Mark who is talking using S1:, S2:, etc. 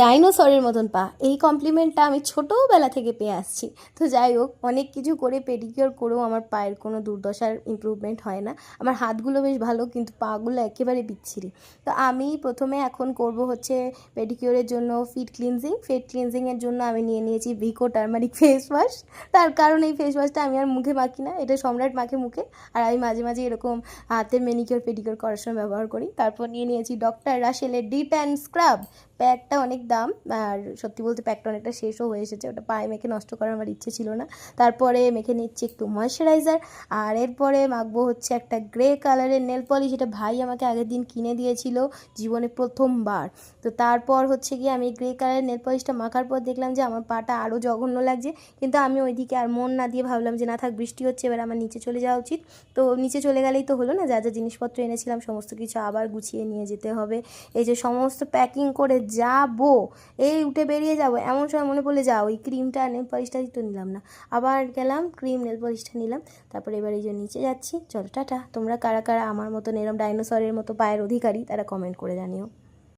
S1: ডাইনোসরের মতন পা। এই কমপ্লিমেন্টটা আমি ছোটোবেলা থেকে পেয়ে আসছি। তো যাই হোক, অনেক কিছু করে পেডিকিওর করেও আমার পায়ের কোনো দুর্দশার ইমপ্রুভমেন্ট হয় না। আমার হাতগুলো বেশ ভালো, কিন্তু পাগুলো একেবারে বিচ্ছিরি। তো আমি প্রথমে এখন করব হচ্ছে পেডিকিওরের জন্য ফিট ক্লিনজিং ফিট ক্লিনজিংয়ের জন্য আমি নিয়ে নিয়েছি ভিকো টার্মারিক ফেস ওয়াশ তার কারণ এই ফেস ওয়াশটা আমি আর মুখে মাখি না। এটা সম্রাট মাখে মুখে। আর আমি মাঝে মাঝে এরকম হাতের মেনিকিওর পেডিকিওর করার সময় ব্যবহার করি। তারপর নিয়ে নিয়েছি ডক্টর রাশেলের ডিট অ্যান্ড স্ক্রাব প্যাকটা অনেক দাম, আর সত্যি বলতে প্যাকটা অনেকটা শেষও হয়ে এসেছে, ওটা পায়ে মেখে নষ্ট করার আমার ইচ্ছে ছিল না। তারপরে মেখে নিচ্ছি একটু ময়শ্চারাইজার আর এরপরে মাখবো হচ্ছে একটা গ্রে কালারের নেল পলিশ এটা ভাই আমাকে আগের দিন কিনে দিয়েছিল জীবনে প্রথমবার। তো তারপর হচ্ছে গিয়ে আমি গ্রে কালারের নেল পলিশটা মাখার পর দেখলাম যে আমার পাটা আরও জঘন্য লাগছে, কিন্তু আমি ওইদিকে আর মন না দিয়ে ভাবলাম যে না থাক, বৃষ্টি হচ্ছে, এবার আমার নিচে চলে যাওয়া উচিত। তো নিচে চলে গেলেই তো হলো না, যা যা জিনিসপত্র এনেছিলাম, সমস্ত কিছু আবার গুছিয়ে নিয়ে যেতে হবে। এই যে সমস্ত প্যাকিং করে যাব এই উঠে বেরিয়ে যাব। এমন সময় মনে পড়লে, যাও, ওই ক্রিমটা নেল পলিশটা তো নিলাম না। আবার গেলাম, ক্রিম, নেল পলিশটা নিলাম। তারপরে এবার এই যে নিচে যাচ্ছি। চলো, টাটা। তোমরা কারা কারা আমার মতন এরম ডাইনোসরের মতো পায়ের অধিকারী, তারা কমেন্ট করে জানিও।